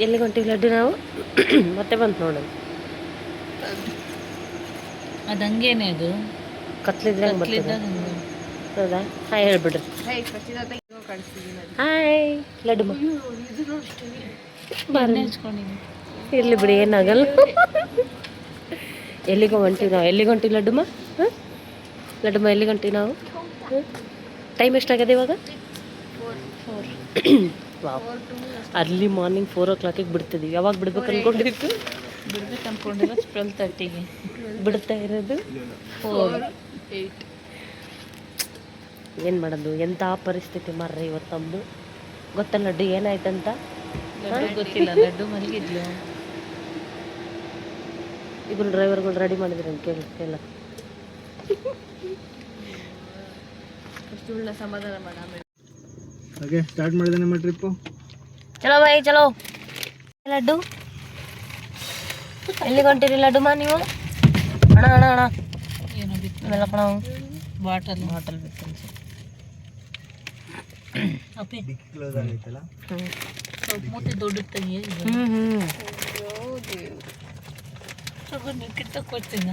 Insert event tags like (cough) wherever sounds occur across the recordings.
ಎಲ್ಲಿಗೆ ಹೊಂಟಿವಿ ಲಡ್ಡು ನಾವು? (coughs) ಮತ್ತೆ ಬಂತು ನೋಡೋಣ. ಅದು ಹಂಗೇನೆ ಅದು. ಕತ್ಲಿದ್ರೆ ಕತ್ಲಿದ್ದಾಗ. ಹೌದಾ? ಹಾಯ್ ಹೇಳ್ಬಿಡ್ರಿ. ಹಾಯ್ ಲಡ್ಡು ಇರ್ಲಿ ಬಿಡಿ ಏನಾಗಲ್ಲ. ಎಲ್ಲಿಗೆ ಹೊಂಟಿವಿ ನಾವು. ಎಲ್ಲಿಗೆ ಹೊಂಟಿವಿ ಲಡ್ಡುಮ್ಮ ಹಾಂ? ಲಡ್ಡುಮ್ಮ ಎಲ್ಲಿಗೆ ಹೊಂಟಿವಿ ನಾವು? ಟೈಮ್ ಎಷ್ಟಾಗಿದೆ ಇವಾಗ? (coughs) ವಾವ್ ಅರ್ಲಿ ಮಾರ್ನಿಂಗ್ ಫೋರ್ ಓ ಕ್ಲಾಕಿಗೆ ಬಿಡ್ತಿದ್ದೀವಿ ಯಾವಾಗ ಬಿಡ್ಬೇಕು ಅನ್ಕೊಂಡಿಲ್ಲ ಟ್ವೆಲ್ ತರ್ಟಿಗೆ ಬಿಡ್ತಾ ಇರೋದು? ಫೋರ್ ಏನು ಮಾಡೋದು? ಎಂಥ ಪರಿಸ್ಥಿತಿ ಮಾರ್ರೆ ಇವತ್ತು ನಮ್ಮದು ಗೊತ್ತಾ ಲಡ್ಡು ಏನಾಯ್ತಂತ ಗೊತ್ತಿಲ್ಲ ಲಡ್ಡು ಮಲಗಿದ್ಲು. ಇಬ್ಬರು ಡ್ರೈವರ್ಗಳು ರೆಡಿ ಮಾಡಿದ್ರಿ ಅಂತ ಕೇಳಿ ಎಲ್ಲ ಹಾಗೆ ಸ್ಟಾರ್ಟ್ ಮಾಡಿದೆ ನಮ್ಮ ಟ್ರಿಪ್ಪು ಚಲೋ ಬಾಯಿ ಚಲೋ. ಲಡ್ಡು. ಎಲ್ಲಿಗೆ ಹೊಂಟಿರಿ ಲಡ್ಡು ನೀವು? ಅಣ್ಣ ಅಣ್ಣ ಅಣ್ಣ. ಏನೋ ಕಣ. ಬಾಟಲ್. ಬಾಟಲ್ ಬಿತ್ತು ಮೂತಿ ದೊಡ್ಡ ತೆಗಿ ಹ್ಞೂ ಹ್ಞೂ ಸ್ವಲ್ಪ ನೀವು ಕಿತ್ತಕ್ಕೆ ಕೊಡ್ತೀನಿ?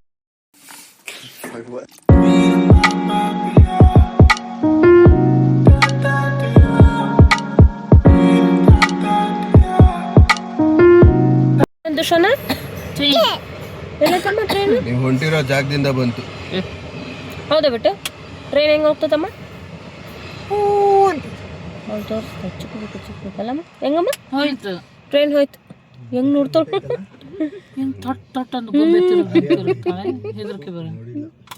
ಟ್ರೈನ್ ನೀವು ಹೊಂಟಿರೋ ಜಾಗದಿಂದ ಬಂತು. ಹೌದಾ ಬಿಟ್ಟು? ಟ್ರೈನ್ ಹೆಂಗೆ ಹೋಗ್ತದಮ್ಮ? ಅವ್ಳು ತೋರಿಸ್ತಾ ಚಿಕ್ಕ ಚಿಕ್ಕಬೇಕಲ್ಲಮ್ಮ ಹೆಂಗಮ್ಮ? ಹೋಯ್ತು. ಟ್ರೈನ್ ಹೋಯ್ತು. ಹೆಂಗೆ ನೋಡ್ತಾವ ಹಿಂಗೆ ತೊಟ್ ತೊಟ್ ಅಂತ ಗೊತ್ತಿರ್ತಾಳೆ ಹೆದರ್ಕೆ ಬರ.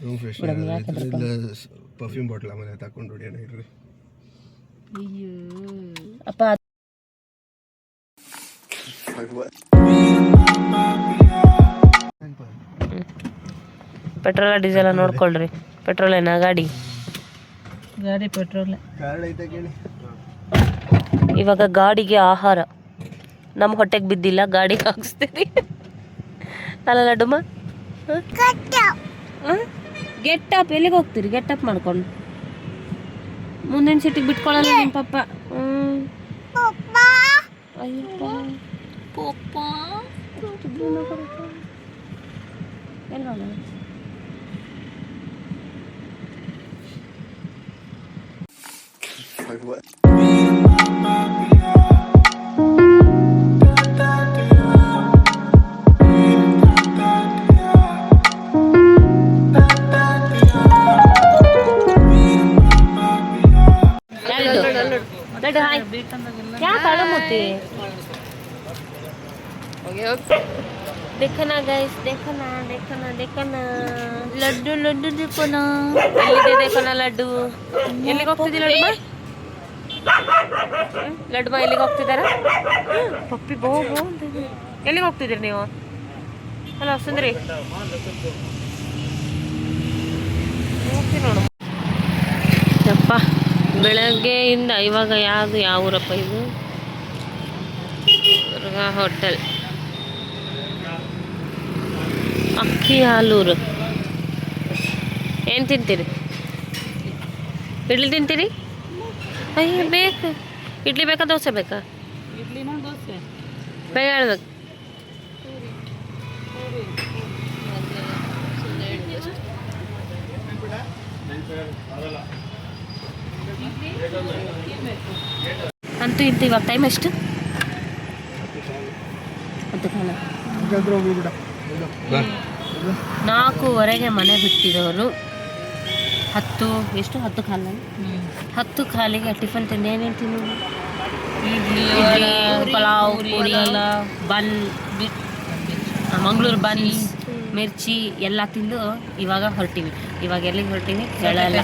ರೂಮ್ ಫ್ರೆಶ್ ಪರ್ಫ್ಯೂಮ್ ಬಾಟ್ಲ ಮನೆ ತಕೊಂಡು ಹೊಡಿಯೋಣ ಇರ್ರಿ ಅಪ್ಪ ಪೆಟ್ರೋಲ ಡೀಸೆಲ ನೋಡ್ಕೊಳ್ರಿ. ಪೆಟ್ರೋಲ್ ಏನ ಗಾಡಿ? ಗಾಡಿ ಪೆಟ್ರೋಲ್. ಕಾರ್ಡ್ ಐತೆ ಕೇಳಿ. ಇವಾಗ ಗಾಡಿಗೆ ಆಹಾರ. ನಮ್ಮ ಹೊಟ್ಟೆಗೆ ಬಿದ್ದಿಲ್ಲ ಗಾಡಿಗೆ ಹಾಕ್ಸ್ತೀರಿ. ಅಲ್ಲ ಲಡ್ಡುಮ್ಮ ಗೆಟ್ ಅಪ್ ಎಲ್ಲಿಗೆ ಹೋಗ್ತೀರಿ ಗೆಟ್ ಅಪ್ ಮಾಡ್ಕೊಂಡು ಮುಂದಿನ ಸೀಟಿಗೆ ಬಿಟ್ಕೊಳ್ಳಲ್ಲ ನಿಮ್ಮ ಪಪ್ಪ ಹ್ಮ್. ಅಯ್ಯಪ್ಪ ಪಪ್ಪ ಎಲ್ಲಿ ಹೋಗೋಣ? ಲಡ್ಡು. ಲಡ್ಡು ಹಾಯ್ ಬೇಕಂದಾಗೆಲ್ಲ क्या काढा मोती देखो ना गाइस देखो ना देखो ना देखो ना ಲಡ್ಡು ಲಡ್ಡು ದೀಪನ ಎಲ್ಲಿದೆ देखो ना ಲಡ್ಡು ಎಲ್ಲಿಗೆ ಹೋಗ್ತಿದ್ದಿ ಲಡ್ಡುಮ ಲಡ್ಡುಮ ಎಲ್ಲಿಗೆ ಹೋಗ್ತಿದ್ದಾರ ಪಪ್ಪಿ ಬೋ ಬೋ ಅಂತಿದೆ. ಎಲ್ಲಿಗೆ ಹೋಗ್ತಿದ್ದೀರಿ ನೀವು ಹಲೋ ಸುಂದರಿ ಬೆಳಗ್ಗೆಯಿಂದ ಇವಾಗ ಯಾವುದು ಯಾವ ಊರಪ್ಪ ಇದು ದುರ್ಗಾ ಹೋಟೆಲ್ ಅಕ್ಕಿ ಹಾಲೂರು ಏನು ತಿಂತೀರಿ ಇಡ್ಲಿ ತಿಂತೀರಿ ಅಯ್ಯ ಬೇಕು ಇಡ್ಲಿ ಬೇಕಾ ದೋಸೆ ಬೇಕಾ ಇಡ್ಲಿನ ದೋಸೆ ಬೇಗ ಹೇಳ್ಬೇಕು ಅಂತೂ ಇಂತ ಇವಾಗ ಟೈಮ್ ಎಷ್ಟು? ನಾಲ್ಕೂವರೆಗೆ ಮನೆ ಬಿಟ್ಟಿರೋರು. ಹತ್ತು ಎಷ್ಟು? ಹತ್ತು ಕಾಲ ಹತ್ತು ಕಾಲಿಗೆ ಟಿಫನ್ ತಿಂದು ಏನೇನು ತಿನ್ನೋದು ಪಲಾವ್ ಪೂರಿ ಬನ್ ಮಂಗಳೂರು ಬನ್ ಮಿರ್ಚಿ ಎಲ್ಲ ತಿಂದು ಇವಾಗ ಹೊರಟಿವಿ. ಇವಾಗ ಎಲ್ಲಿಗೆ ಹೊರಟಿವಿ? ಹೇಳಲ್ಲ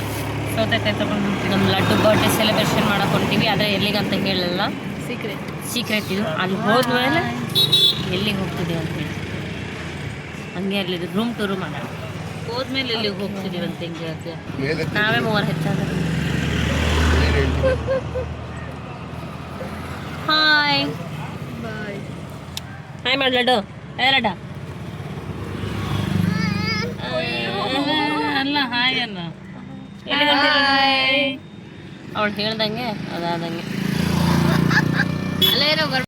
ಸೌತೆಕಾಯಿ ತಗೊಂಡು ನಮ್ಮ ಲಡ್ಡು ಬರ್ಡೇ ಸೆಲೆಬ್ರೇಷನ್ ಮಾಡಕ್ಕೆ ಹೊಂಟೀವಿ. ಆದರೆ ಎಲ್ಲಿಗಂತ ಹೇಳಲ್ಲ. ಸೀಕ್ರೆಟ್ ಸೀಕ್ರೆಟ್ ಇದು. ಅಲ್ಲಿ ಹೋದ್ಮೇಲೆ ಎಲ್ಲಿಗೆ ಹೋಗ್ತಿದೆ ಅಂತ ಹೇಳಿ. ಹಂಗೆ ಅಲ್ಲಿ ರೂಮ್ ಟು ರೂಮ್ ಮಾಡೋಣ. ಹೋದ್ಮೇಲೆ ಎಲ್ಲಿಗೆ ಹೋಗ್ತಿದ್ದೀವಿ ಅಂತ ಹೆಂಗೆ ಹೇಳ್ತೀಯ ನಾವೇ ಮೂವರು ಹೆಚ್ಚಾದ ಹಾಯ್ ಬಾಯ್ ಹಾಯ್ ಹಾಯ್ ಮಾಡಿ ಲಡ್ಡು. ಏ ಲಡ್ಡ. ಅಲ್ಲ ಹಾಯ್ ಅಲ್ಲ. ಅವಳು ಹೇಳ್ದಂಗೆ ಅದಾದಂಗೆ ಅಲ್ಲೇ ಇರೋ ಬರ್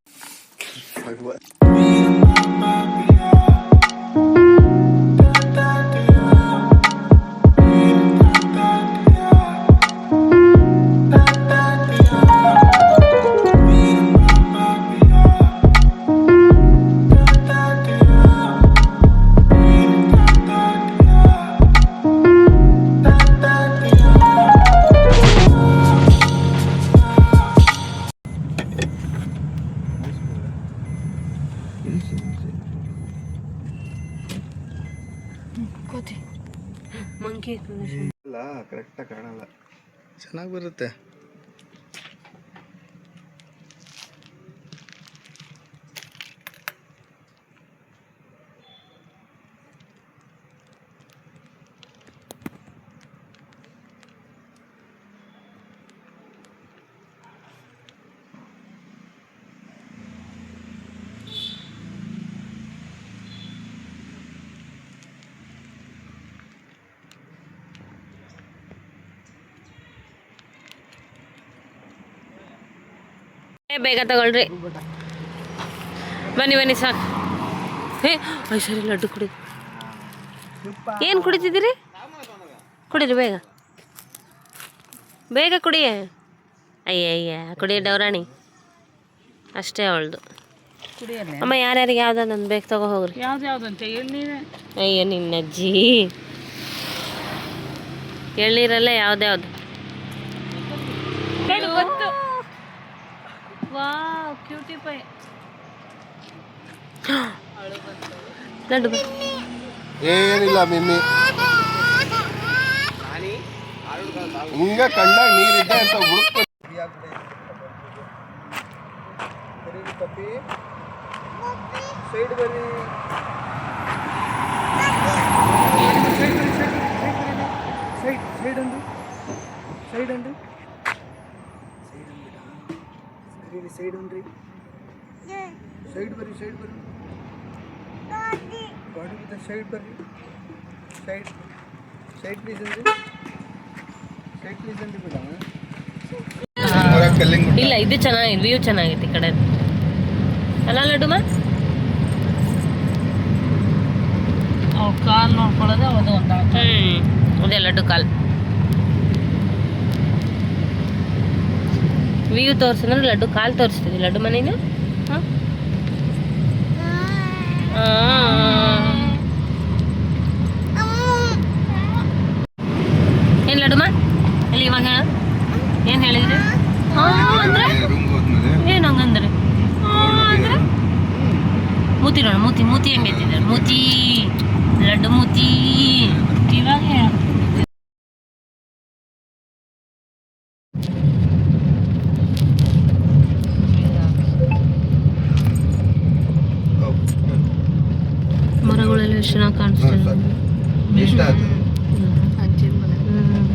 ಚೆನ್ನಾಗಿ ಬರುತ್ತೆ. ಬೇಗ ತಗೊಳ್ರಿ. ಬನ್ನಿ ಬನ್ನಿ ಸಾಕು. ಹೇ ಐಶ್ವರ್ಯ ಲಡ್ಡು ಕುಡಿ ಏನು ಕುಡಿತಿದ್ದೀರಿ? ಕುಡೀರಿ ಬೇಗ. ಬೇಗ ಕುಡಿಯ? ಅಯ್ಯ ಅಯ್ಯ ಕುಡಿಯ ಡೌರಾಣಿ. ಅಷ್ಟೇ ಅವಳದು. ಅಮ್ಮ ಯಾರ್ಯಾರಿಗೆ ನನ್ನ ಬೇಗ ತಗೋ ಹೋಗ್ರಿ. ಅಯ್ಯ ನಿನ್ನ ಅಜ್ಜಿ. ಎಳ್ನೀರಲ್ಲ ಯಾವ್ದ್ಯಾವ್ದು ಗೊತ್ತು. Wow cutie pie. ಏನಿಲ್ಲ ಮಿಮ್ಮಿ. ಹಿಂಗ ಕಂಡಾಗ ನೀರಿದ್ದೆ ಅಂತ ಹುಡುಕ್ತ ಸೈಡ್ ಬನ್ನಿ. ಸೈಡ್ ಸೈಡ್ ಅಂದು ಸೈಡ್ ಅಂದು ಸೈಡ್ ಅಂದ್ರಿ ಸೈಡ್ ಬರ್ರಿ ಸೈಡ್ ಬರ್ರಿ. ಬಾಡಿ ಸೈಡ್ ಬರ್ರಿ. ಸೈಡ್ ಸೈಡ್ ಪ್ಲೀಸ್ ಅಂದ್ರಿ. ಸೈಡ್ ಪ್ಲೀಸ್ ಅಂದ್ರಿ ಮೇಡಮ್ ಇಲ್ಲ ಇದು ಚೆನ್ನಾಗಿದೆ ವ್ಯೂ ಚೆನ್ನಾಗಿತ್ತು ಈ ಕಡೆ. ಅಲ್ಲ ಲಡ್ಡುಮ ಅವ್ ಕಾಲ್ ನೋಡ್ಕೊಳ್ಳೋದು ಅದು ಒಂದು ಹ್ಞೂ ಅದೇ ಲಡ್ಡು ಕಾಲ್. ವ್ಯೂ ತೋರಿಸಿದ್ರೆ ಲಡ್ಡು ಕಾಲು ತೋರಿಸ್ತೀವಿ. ಲಡ್ಡು ಮನೇನು ಏನ್ ಲಡ್ಡುಮ ಅಲ್ಲಿ ಇವಾಗ ಏನ್ ಹೇಳಿದ್ರಿ? ಹಾಂ, ಅಂದ್ರೆ? ಏನು ಹಂಗಂದ್ರೆ? ಮೂತಿ ನೋಡು ಮೂತಿ ಮೂತಿ ಹೆಂಗೈತಿದ್ದಾರೆ ಮೂತಿ, ಲಡ್ಡು ಮೂತಿ ಇವಾಗ ಹೇಳು. ಮರಗಳೆಲ್ಲ ಎಷ್ಟು ಚೆನ್ನಾಗಿ ಕಾಣಿಸ್ತಿದೆ ಇಷ್ಟ ಆಯ್ತು ಹ್ಮ್.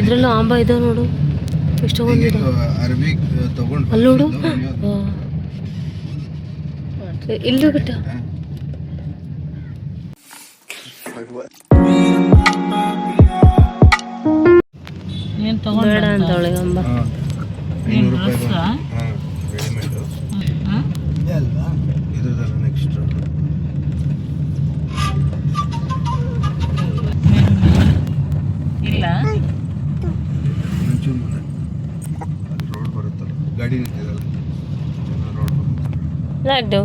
ಇದ್ರಲ್ಲೂ ಆಂಬ ಇದಾವೆ ನೋಡು. ಎಷ್ಟೋ ಅರ್ಬಿ ತಗೊಂಡು ಅಲ್ಲಿ ನೋಡು ಇಲ್ಲೂ ಬಿಟ್ಟ. ಏನ್ ತಗೊಂಡ್ ಬೇಡ ಅಂತವಳೆ ಅಂಬ. ಬರುತ್ತೆ ಲಡ್ಡು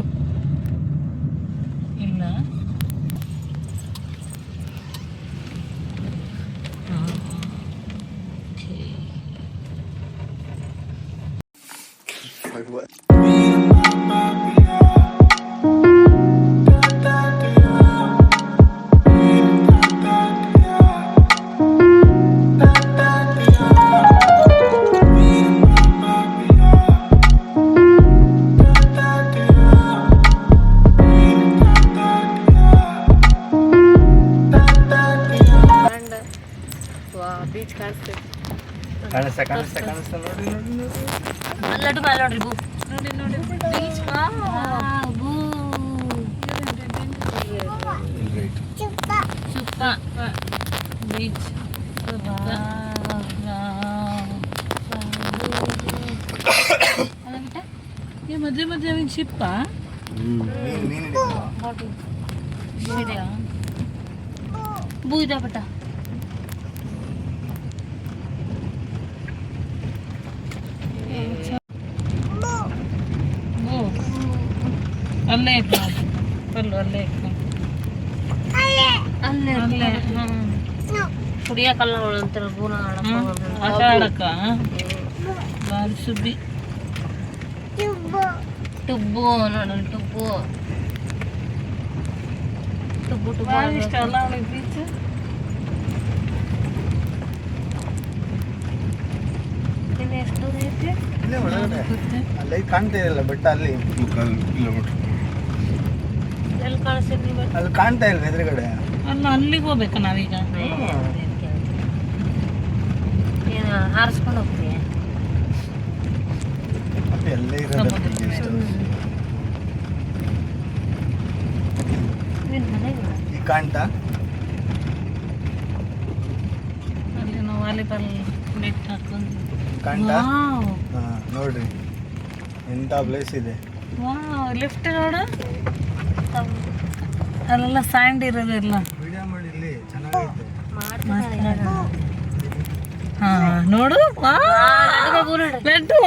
ಬೀಚ್ ಈ ಮಧ್ಯೆ ಮಧ್ಯೆ ಅವಿನ ಶಿಪ್ಪ ಮೀನು ಮೀನು ಹಿಡಿತಾವ ಬೂ ಇದೆ ಬಟ್ಟ ಓ ಅಲ್ಲೇ ಐತೆ ನೋಡಿ. ಕಲ್ಲು ಅಲ್ಲೇ ಐತೆ ನೋಡಿ. ಅಲ್ಲೇ ಅಲ್ಲೇ ಕುಡಿಯಕಲ್ಲ ಅಂತಾರ ಬೂನ ಹ್ಮ್. ಆಟ ಆಡಕ್ಕ ಬಾರಿ ಸುದ್ದಿ ಟುಬ್ಬು ಟುಬ್ಬು ಟುಬ್ಬು ಟುಬ್ಬು ಇಷ್ಟ ಅಲ್ಲ ಅವಳಿಗೆ ಬೀಚ್ ಇನ್ನು ಎಷ್ಟು ದೂರ ಐತಿ ಇಲ್ಲೇ ಒಳಗಡೆ ಅಲ್ಲಿ ಕಾಣ್ತಾ ಇಲ್ಲ ಬೆಟ್ಟ ಅಲ್ಲಿ ಕಿಲೋಮೀಟರ್ ಎಲ್ಲಿ ಕಾಣಿಸ್ತೀನಿ ನೀವು ಅಲ್ಲಿ ಕಾಣ್ತಾ ಇಲ್ಲ ಎದುರುಗಡೆ? ಅಲ್ಲ ಅಲ್ಲಿಗೆ ಹೋಗ್ಬೇಕಾ ನಾವೀಗ? ಹಾರಿಸ್ಕೊಂಡು ಹೋಗ್ತೀವಿ. ಕಾಣ್ತಾ ಅಲ್ಲಿ ನಾವು ವಾಲಿಬಾಲ್ ನೆಟ್ ಹಾಕೊಂಡು. ಕಾಣ್ತಾ ನೋಡ್ರಿ. ಎಂಥ ಪ್ಲೇಸ್ ಇದೆ. ಲಿಫ್ಟ್ ನೋಡು. ಅಲ್ಲೆಲ್ಲ ಸ್ಯಾಂಡ್ ಇರೋದಿಲ್ಲ ವಿಡಿಯೋ ಮಾಡಿ ಇಲ್ಲಿ ಚೆನ್ನಾಗೈತೆ. ನೋಡು. ಲಡ್ಡು.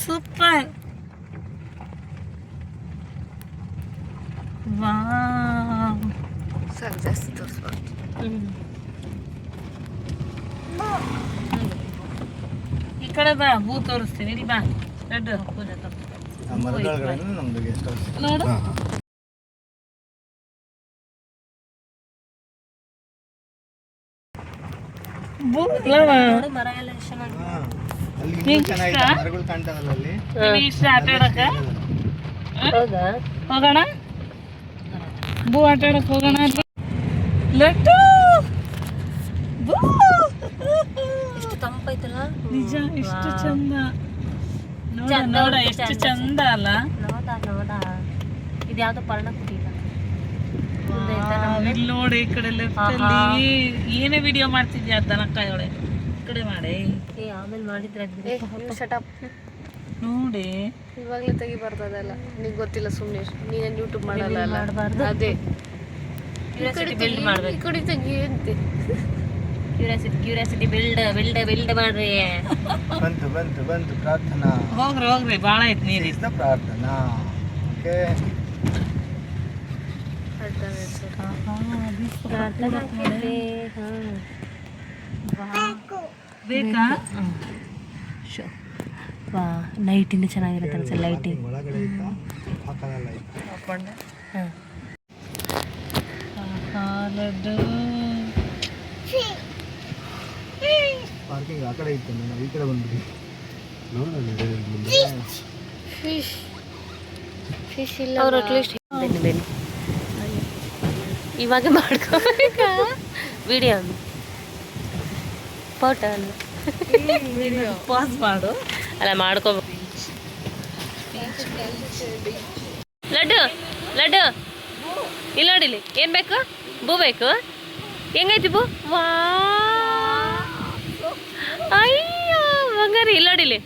ಸೂಪರ್. ಸಾಕು ಜಾಸ್ತಿ ತೋರಿಸ್ಬಾರ್ದು ಈ ಕಡೆ ಬಾ ಭೂ ತೋರಿಸ್ತೀನಿ. ಬಾ. ಲಡ್ಡು. ಪೂಜೆ ನೋಡು. ನಿಮಗೆ ಇಷ್ಟ? ಆಟ ಹೋಗೋಣ? ಭೂ ಆಟ ಆಡಕ್ ಹೋಗೋಣ ಲಟ್ಟು ಎಷ್ಟು ತಂಪೈತಲ್ಲ ನಿಜ ಎಷ್ಟು ಚಂದ. ನೋಡ ನೋಡ ಎಷ್ಟು ಚಂದ. ಅಲ್ಲ. ನೋಡ ನೋಡ. ಇದು ಪರ್ಣಕುಟಿ. ನೋಡಿ ಈ ಕಡೆ ಲೆಫ್ಟಲ್ಲಿ ಏನೇ ವಿಡಿಯೋ ಮಾಡ್ತಿದ್ಯಾ ದನಕಾಯಿ ಒಳಗೆ ಈ ಕಡೆ ಮಾಡಿ. ಏ ಆಮೇಲೆ ಮಾಡಿದ್ರೆ ಶಟಪ್ ನೋಡಿ. ಇವಾಗಲೇ ತೆಗಿಬಾರ್ದು ಅದೆಲ್ಲ. ನಿಂಗೆ ಗೊತ್ತಿಲ್ಲ ಸುಮ್ಮನೆ ನೀನೇನು ಯೂಟ್ಯೂಬ್ ಮಾಡಲ್ಲ ಅಲ್ಲ. ಅದೇ. ಕ್ಯೂರಿಯಾಸಿಟಿ ಬಿಲ್ಡ್ ಈ ಮಾಡ್ಬೇಕು. ಕಡೆ ತೆಗಿ ಅಂತೆ. Curiosity curiosity build build build ಮಾಡ್ರಿ. ಬಂತು ಬಂತು ಬಂತು. ಪ್ರಾರ್ಥನಾ. ಹೋಗ್ರಿ ಹೋಗ್ರಿ. ಭಾಳ ಐತೆ ನೀರು. ಪ್ರಾರ್ಥನಾ. ಓಕೆ ಬೇಕಾ ವಾ ನೈಟಿಂದ ಚೆನ್ನಾಗಿರುತ್ತೆ ಅನ್ಸಲ್ಲ ಲೈಟಿಂಗ್ ಒಳಗಡೆ ಇತ್ತು ಹಾಕಲ್ಲ ಇತ್ತು ಹಾಂ ಆಹಾ, ಲಡ್ಡು ಪಾರ್ಕಿಂಗ್ ಆ ಕಡೆ ಇತ್ತು ನಾವು ಈ ಕಡೆ ಬಂದ್ಬಿಡಿ ಫಿಶ್ ಫಿಶ್ ಇಲ್ಲ ಅವ್ರು ಅಟ್ಲೀಸ್ಟ್ ಇವಾಗ ಮಾಡ್ಕೋಬೇಕಾ? ವಿಡಿಯೋ ಫೋಟೋ ಪಾಸ್ ಮಾಡು. ಅಲ್ಲ ಮಾಡ್ಕೋಬೇಕು ಲಡ್ಡು ಲಡ್ಡು. ಇಲ್ಲಿ ನೋಡಿಲಿ ಏನು ಬೇಕು? ಬೂ ಬೇಕು. ಹೆಂಗೈತಿ ಬೂ? ವಾ. ಅಯ್ಯೋ ಬಂಗಾರಿ. ಇಲ್ಲಿ ನೋಡಿಲಿ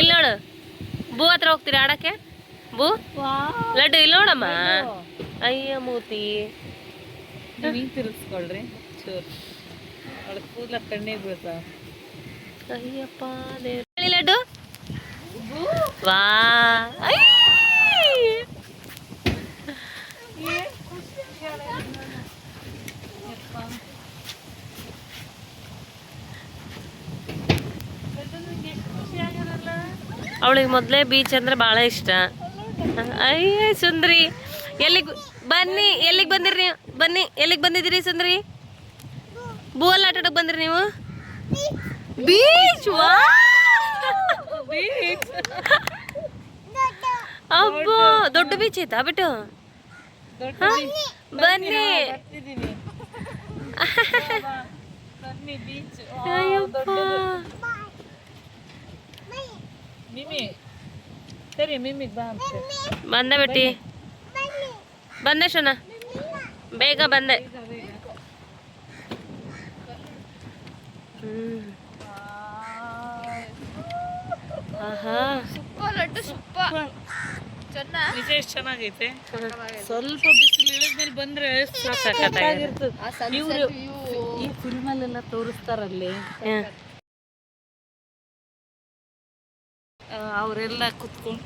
ಇಲ್ಲಿ. ನೋಡು. ಬೂ ಹತ್ರ ಹೋಗ್ತೀರಿ ಆಡಕ್ಕೆ? ಬೂ? ಲಡ್ಡು ಇಲ್ಲಿ ನೋಡಮ್ಮ. ಅಯ್ಯ ಮೂತಿ. ನೀವು ಹಿಂಗೆ ತಿರುಗಿಸ್ಕೊಳ್ರಿ ಚೂರು. ಅವಳು ಕೂದಲ ಕಣ್ಣಿಗೆ ಬೀಳ್ತಾವ. ಅಯ್ಯಪ್ಪ ದೇವ್ರೆ. ಹೇಳಿ ಲಡ್ಡು. ವಾ. ಐ! ಅವಳಿಗೆ ಮೊದಲೇ ಬೀಚ್ ಅಂದ್ರೆ ಭಾಳ ಇಷ್ಟ. ಅಯ್ಯ ಸುಂದ್ರಿ. ಎಲ್ಲಿಗೆ ಬನ್ನಿ ಎಲ್ಲಿಗೆ ಬಂದಿರಿ ನೀವು? ಬನ್ನಿ ಎಲ್ಲಿಗೆ ಬಂದಿದ್ದೀರಿ ಸುಂದ್ರಿ? ಬೋಲ್ ಆಟ ಆಡಕ್ ಬಂದ್ರಿ ನೀವು? ಬೀಚ್ ಬೀಚ್ ಅಬ್ಬೋ ದೊಡ್ಡ ಬೀಚ್ ಐತಾ ಬಿಟ್ಟು? ಬನ್ನಿ. ಬಂದ ಪಿಗ್ಮಿ ಬೀಚ್ ಅಯ್ಯಪ್ಪ ಮಿಮಿ ಸರಿ ಮಿಮಿಗ್ ಬಾ ಅಂತ ಬಂದೆ ಬಿಟ್ಟಿ ಬಂದೆ ಶನ. ಬೇಗ ಬಂದೆ. ಚೆನ್ನಾಗೈತೆ? ಸ್ವಲ್ಪ ಬಿಸಿಲು ಇಳಿದ್ಮೇಲೆ ಬಂದ್ರೆ ಈ ಫಿಲ್ಮಲ್ಲೆಲ್ಲ ತೋರಿಸ್ತಾರಲ್ಲಿ. ಅವರೆಲ್ಲ ಕುತ್ಕೊಂಡು